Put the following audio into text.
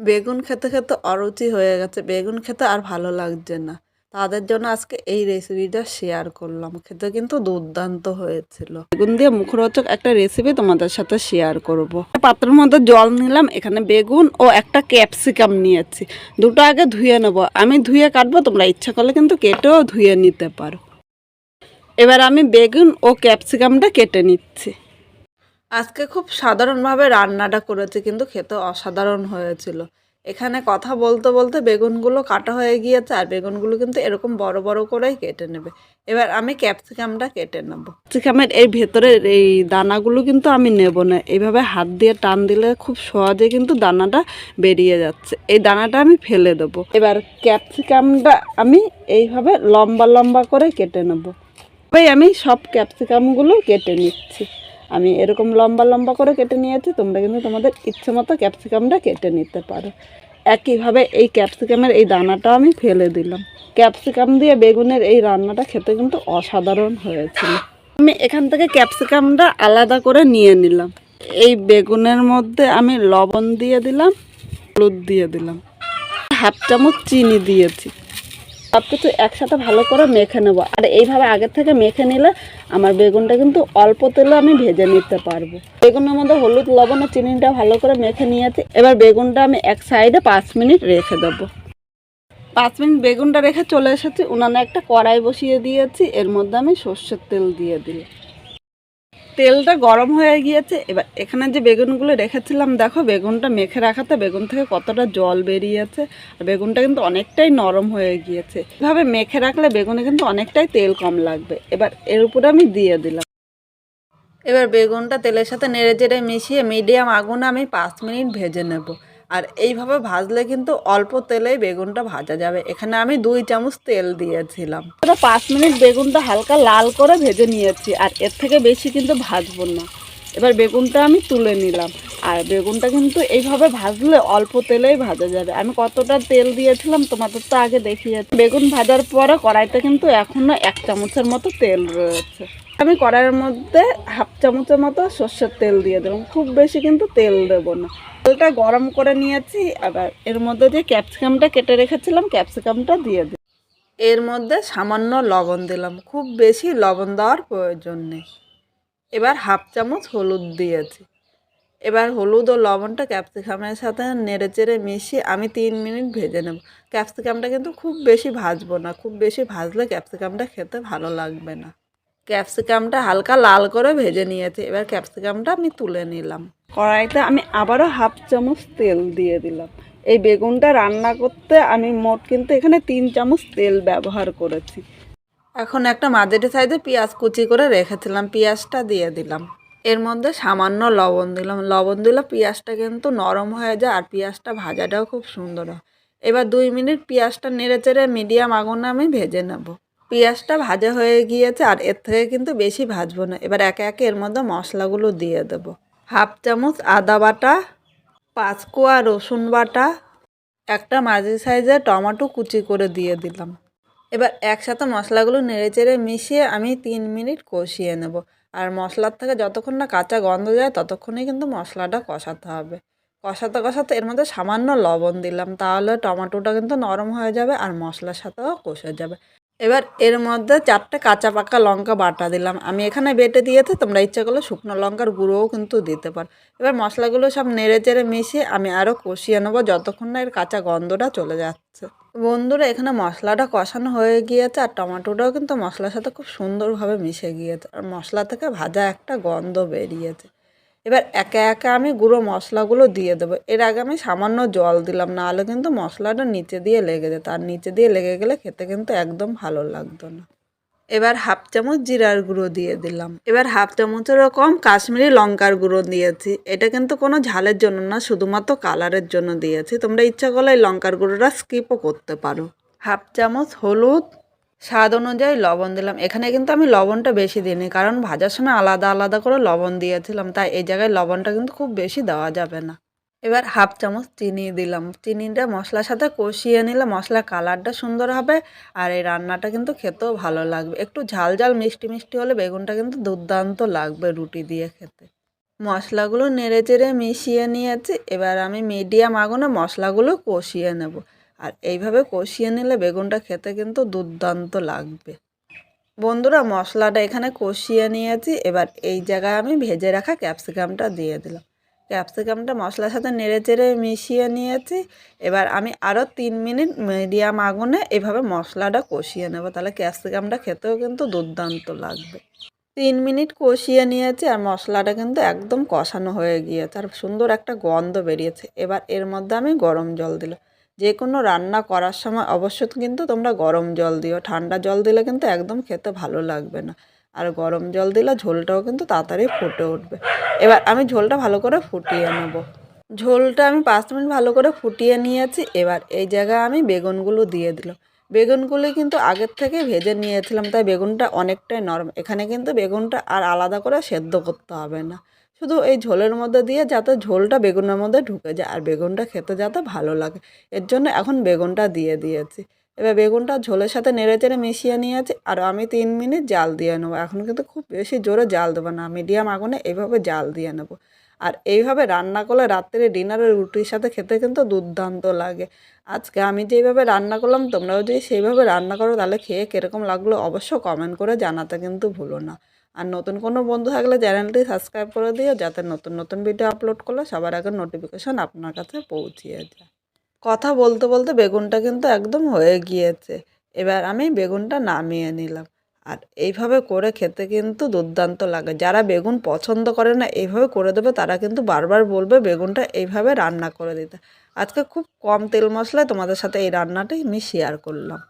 বেগুন খেতে খেতে অরুচি হয়ে গেছে। বেগুন খেতে আর ভালো লাগছে না। তাদের জন্য আজকে এই রেসিপিটা শেয়ার করলাম। খেতে কিন্তু দুর্দান্ত হয়েছিল। বেগুন দিয়ে মুখরোচক একটা রেসিপি তোমাদের সাথে শেয়ার করব। পাত্রের মধ্যে জল নিলাম। এখানে বেগুন ও একটা ক্যাপসিকাম নিয়েছি। দুটো আগে ধুয়ে নেব। আমি ধুয়ে কাটবো, তোমরা ইচ্ছা করলে কিন্তু কেটেও ধুয়ে নিতে পারো। এবার আমি বেগুন ও ক্যাপসিকামটা কেটে নিচ্ছি। আজকে খুব সাধারণভাবে রান্নাটা করেছি, কিন্তু খেতে অসাধারণ হয়েছিল। এখানে কথা বলতে বলতে বেগুনগুলো কাটা হয়ে গিয়েছে, আর বেগুনগুলো কিন্তু এরকম বড় বড় করেই কেটে নেবে। এবার আমি ক্যাপসিকামটা কেটে নেব। ক্যাপসিকামের এই ভেতরের এই দানাগুলো কিন্তু আমি নেব না। এইভাবে হাত দিয়ে টান দিলে খুব সহজে কিন্তু দানাটা বেরিয়ে যাচ্ছে। এই দানাটা আমি ফেলে দেবো। এবার ক্যাপসিকামটা আমি এইভাবে লম্বা লম্বা করে কেটে নেব। ভাই আমি সব ক্যাপসিকামগুলো কেটে নিচ্ছি। আমি এরকম লম্বা লম্বা করে কেটে নিয়েছি, তোমরা কিন্তু তোমাদের ইচ্ছে মতো ক্যাপসিকামটা কেটে নিতে পারো। একইভাবে এই ক্যাপসিকামের এই দানাটা আমি ফেলে দিলাম। ক্যাপসিকাম দিয়ে বেগুনের এই রান্নাটা খেতে কিন্তু অসাধারণ হয়েছিল। আমি এখান থেকে ক্যাপসিকামটা আলাদা করে নিয়ে নিলাম। এই বেগুনের মধ্যে আমি লবণ দিয়ে দিলাম, হলুদ দিয়ে দিলাম। হাফ চামচ চিনি দিয়েছি। সব কিছু একসাথে ভালো করে মেখে নেব। আর এইভাবে আগের থেকে মেখে নিলে আমার বেগুনটা কিন্তু অল্প তেলে আমি ভেজে নিতে পারব। বেগুনের মধ্যে হলুদ, লবণ ও চিনিটা ভালো করে মেখে নিয়েছি। এবার বেগুনটা আমি এক সাইডে পাঁচ মিনিট রেখে দেবো। পাঁচ মিনিট বেগুনটা রেখে চলে এসেছি। উনানে একটা কড়াই বসিয়ে দিয়েছি। এর মধ্যে আমি সর্ষের তেল দিয়ে দিই তেলটা গরম হয়ে গিয়েছে। এবার এখানে যে বেগুনগুলো রেখেছিলাম, দেখো বেগুনটা মেখে রাখাতে বেগুন থেকে কতটা জল বেরিয়েছে। আর বেগুনটা কিন্তু অনেকটাই নরম হয়ে গিয়েছে। এভাবে মেখে রাখলে বেগুনে কিন্তু অনেকটাই তেল কম লাগবে। এবার এর উপরে আমি দিয়ে দিলাম। এবার বেগুনটা তেলের সাথে নেড়ে চেড়ে মিশিয়ে মিডিয়াম আগুনে আমি পাঁচ মিনিট ভেজে নেব। আর এইভাবে ভাজলে কিন্তু অল্প তেলেই বেগুনটা ভাজা যাবে। এখানে আমি দুই চামচ তেল দিয়েছিলাম। পাঁচ মিনিট বেগুনটা হালকা লাল করে ভেজে নিয়েছি আর এর থেকে বেশি কিন্তু ভাজবো না। এবার বেগুনটা আমি তুলে নিলাম। আর বেগুনটা কিন্তু এইভাবে ভাজলে অল্প তেলেই ভাজা যাবে। আমি কতটা তেল দিয়েছিলাম তোমাদের তো আগে দেখিয়েছি। বেগুন ভাজার পরে কড়াইতে কিন্তু এখনও এক চামচের মতো তেল রয়েছে। আমি কড়াইয়ের মধ্যে হাফ চামচের মতো সর্ষের তেল দিয়ে দিলাম। খুব বেশি কিন্তু তেল দেবো না। তেলটা গরম করে নিয়েছি, আবার এর মধ্যে যে ক্যাপসিকামটা কেটে রেখেছিলাম, ক্যাপসিকামটা দিয়ে দিই এর মধ্যে সামান্য লবণ দিলাম। খুব বেশি লবণ দেওয়ার প্রয়োজন নেই। এবার হাফ চামচ হলুদ দিয়েছি। এবার হলুদ ও লবণটা ক্যাপসিকামের সাথে নেড়ে চেড়ে মিশিয়ে আমি তিন মিনিট ভেজে নেব। ক্যাপসিকামটা কিন্তু খুব বেশি ভাজবো না। খুব বেশি ভাজলে ক্যাপসিকামটা খেতে ভালো লাগবে না। ক্যাপসিকামটা হালকা লাল করে ভেজে নিয়েছি। এবার ক্যাপসিকামটা আমি তুলে নিলাম। কড়াইতে আমি আবারও হাফ চামচ তেল দিয়ে দিলাম। এই বেগুনটা রান্না করতে আমি মোট কিন্তু এখানে তিন চামচ তেল ব্যবহার করেছি। এখন একটা মাঝারি সাইজে পেঁয়াজ কুচি করে রেখেছিলাম। পেঁয়াজটা দিয়ে দিলাম। এর মধ্যে সামান্য লবণ দিলাম। লবণ দিলে পেঁয়াজটা কিন্তু নরম হয়ে যায় আর পেঁয়াজটা ভাজাটাও খুব সুন্দর হয়। এবার দুই মিনিট পেঁয়াজটা নেড়ে চেড়ে মিডিয়াম আগুনে আমি ভেজে নেব। পেঁয়াজটা ভাজা হয়ে গিয়েছে আর এর থেকে কিন্তু বেশি ভাজবো না। এবার একে একে এর মধ্যে মশলাগুলো দিয়ে দেব। হাফ চামচ আদা বাটা পাঁচ কোয়া রসুন বাটা, একটা মাঝি সাইজের টমেটো কুচি করে দিয়ে দিলাম। এবার একসাথে মশলাগুলো নেড়ে চেড়ে মিশিয়ে আমি তিন মিনিট কষিয়ে নেব। আর মশলার থেকে যতক্ষণ না কাঁচা গন্ধ যায়, ততক্ষণই কিন্তু মশলাটা কষাতে হবে। কষাতে কষাতে এর মধ্যে সামান্য লবণ দিলাম, তাহলে টমেটোটা কিন্তু নরম হয়ে যাবে আর মশলার সাথেও কষে যাবে। এবার এর মধ্যে চারটে কাঁচা পাকা লঙ্কা বাটা দিলাম। আমি এখানে বেটে দিয়েছি, তোমরা ইচ্ছা করলে শুকনো লঙ্কার গুঁড়োও কিন্তু দিতে পারো। এবার মশলাগুলো সব নেড়ে চেড়ে মিশিয়ে আমি আরও কষিয়ে নেব যতক্ষণ না এর কাঁচা গন্ধটা চলে যাচ্ছে। বন্ধুরা, এখানে মশলাটা কষানো হয়ে গিয়েছে আর টমেটোটাও কিন্তু মশলার সাথে খুব সুন্দরভাবে মিশে গিয়েছে। আর মশলা থেকে ভাজা একটা গন্ধ বেরিয়েছে। এবার একে একে আমি গুঁড়ো মশলাগুলো দিয়ে দেবো। এর আগে আমি সামান্য জল দিলাম, নাহলে কিন্তু মশলাটা নিচে দিয়ে লেগে যেত। আর নিচে দিয়ে লেগে গেলে খেতে কিন্তু একদম ভালো লাগতো না। এবার হাফ চামচ জিরার গুঁড়ো দিয়ে দিলাম। এবার হাফ চামচেরও কম কাশ্মীরি লঙ্কার গুঁড়ো দিয়েছি। এটা কিন্তু কোনো ঝালের জন্য না, শুধুমাত্র কালারের জন্য দিয়েছি। তোমরা ইচ্ছা করলে এই লঙ্কার গুঁড়োটা স্কিপও করতে পারো। হাফ চামচ হলুদ স্বাদ অনুযায়ী লবণ দিলাম। এখানে কিন্তু আমি লবণটা বেশি দিইনি, কারণ ভাজার সময় আলাদা আলাদা করে লবণ দিয়েছিলাম, তাই এই জায়গায় লবণটা কিন্তু খুব বেশি দেওয়া যাবে না। এবার হাফ চামচ চিনি দিলাম। চিনিটা মশলার সাথে কষিয়ে নিলে মশলার কালারটা সুন্দর হবে আর এই রান্নাটা কিন্তু খেতেও ভালো লাগবে। একটু ঝাল ঝাল, মিষ্টি মিষ্টি হলে বেগুনটা কিন্তু দুর্দান্ত লাগবে রুটি দিয়ে খেতে। মশলাগুলো নেড়ে চেড়ে মিশিয়ে নিয়েছি। এবার আমি মিডিয়াম আগুনে মশলাগুলো কষিয়ে নেব। আর এইভাবে কষিয়ে নিলে বেগুনটা খেতে কিন্তু দুর্দান্ত লাগবে। বন্ধুরা, মশলাটা এখানে কষিয়ে নিয়েছি। এবার এই জায়গায় আমি ভেজে রাখা ক্যাপসিকামটা দিয়ে দিলাম। ক্যাপসিকামটা মশলার সাথে নেড়ে চেড়ে মিশিয়ে নিয়েছি। এবার আমি আরও তিন মিনিট মিডিয়াম আগুনে এভাবে মশলাটা কষিয়ে নেব। তাহলে ক্যাপসিকামটা খেতেও কিন্তু দুর্দান্ত লাগবে। তিন মিনিট কষিয়ে নিয়েছি আর মশলাটা কিন্তু একদম কষানো হয়ে গিয়েছে। আর সুন্দর একটা গন্ধ বেরিয়েছে। এবার এর মধ্যে আমি গরম জল দিলাম। যে কোনো রান্না করার সময় অবশ্যই কিন্তু তোমরা গরম জল দিও। ঠান্ডা জল দিলে কিন্তু একদম খেতে ভালো লাগবে না। আর গরম জল দিলে ঝোলটাও কিন্তু তাড়াতাড়ি ফুটে উঠবে। এবার আমি ঝোলটা ভালো করে ফুটিয়ে নেব। ঝোলটা আমি পাঁচ মিনিট ভালো করে ফুটিয়ে নিয়েছি। এবার এই জায়গায় আমি বেগুনগুলো দিয়ে দিলাম। বেগুনগুলি কিন্তু আগের থেকে ভেজে নিয়েছিলাম, তাই বেগুনটা অনেকটাই নরম। এখানে কিন্তু বেগুনটা আর আলাদা করে সেদ্ধ করতে হবে না। শুধু এই ঝোলের মধ্যে দিয়ে যাতে ঝোলটা বেগুনের মধ্যে ঢুকে যায়, আর বেগুনটা খেতে যাতে ভালো লাগে। এর জন্য এখন বেগুনটা দিয়ে দিয়েছি। এবার বেগুনটা ঝোলের সাথে নেড়ে চেড়ে মিশিয়ে নিয়েছি, আর আমি তিন মিনিট জাল দিয়ে নেব। এখন কিন্তু খুব বেশি জোরে জাল দেবো না, মিডিয়াম আগুনে এইভাবে জাল দিয়ে নেব। আর এইভাবে রান্না করলে রাত্রে ডিনারে রুটির সাথে খেতে কিন্তু দুর্দান্ত লাগে। আজকে আমি যেইভাবে রান্না করলাম, তোমরাও যদি সেইভাবে রান্না করো, তাহলে খেয়ে কীরকম লাগল অবশ্য কমেন্ট করে জানাতে কিন্তু ভুলো না। আর নতুন কোনো বন্ধু থাকলে চ্যানেলটি সাবস্ক্রাইব করে দিও যাতে নতুন নতুন ভিডিও আপলোড করলে সবার আগে নোটিফিকেশন আপনার কাছে পৌঁছিয়ে যায়। কথা বলতে বলতে বেগুনটা কিন্তু একদম হয়ে গিয়েছে। এবার আমি বেগুনটা নামিয়ে নিলাম। আর এইভাবে করে খেতে কিন্তু দুর্দান্ত লাগে। যারা বেগুন পছন্দ করে না, এইভাবে করে দেবে, তারা কিন্তু বারবার বলবে বেগুনটা এইভাবে রান্না করে দিতে। আজকে খুব কম তেল মশলায় তোমাদের সাথে এই রান্নাটাই আমি শেয়ার করলাম।